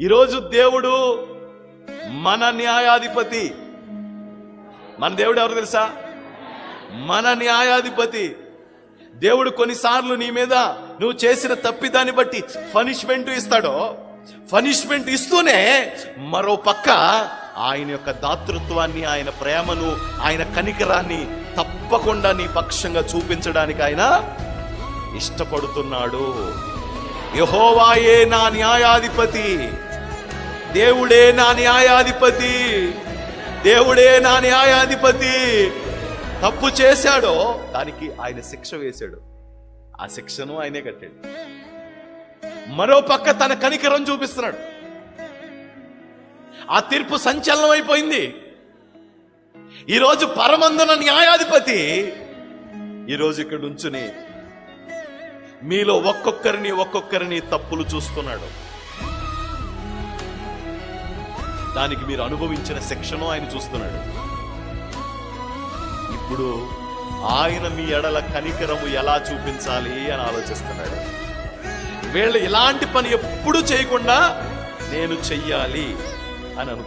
ఈరోజు దేవుడు మన న్యాయాధిపతి. మన దేవుడు ఎవరు తెలుసా? మన న్యాయాధిపతి. దేవుడు కొన్నిసార్లు నీ మీద నువ్వు చేసిన తప్పిదాన్ని బట్టి పనిష్మెంట్ ఇస్తాడో పనిష్మెంట్ ఇస్తూనే మరో పక్క ఆయన యొక్క దాతృత్వాన్ని ఆయన ప్రేమను ఆయన కనికరాన్ని తప్పకుండా నీ పక్షంగా చూపించడానికి ఆయన ఇష్టపడుతున్నాడు. యహోవాయే నా న్యాయాధిపతి. దేవుడే నా న్యాయాధిపతి. దేవుడే నా న్యాయాధిపతి. తప్పు చేశాడో దానికి ఆయన శిక్ష వేశాడు. ఆ శిక్షను ఆయనే కట్టాడు. మరో పక్క తన కనికరం చూపిస్తున్నాడు. ఆ తీర్పు సంచలనం అయిపోయింది. ఈరోజు పరమందున న్యాయాధిపతి ఈరోజు ఇక్కడ ఉంచుని. మీలో ఒక్కొక్కరిని ఒక్కొక్కరిని తప్పులు చూస్తున్నాడు. దానికి మీరు అనుభవించిన శిక్షను ఆయన చూస్తున్నాడు. ఇప్పుడు ఆయన మీ ఎడల కనికరము ఎలా చూపించాలి అని ఆలోచిస్తున్నాడు. వీళ్ళు ఇలాంటి పని ఎప్పుడు చేయకుండా నేను చెయ్యాలి అని అనుకో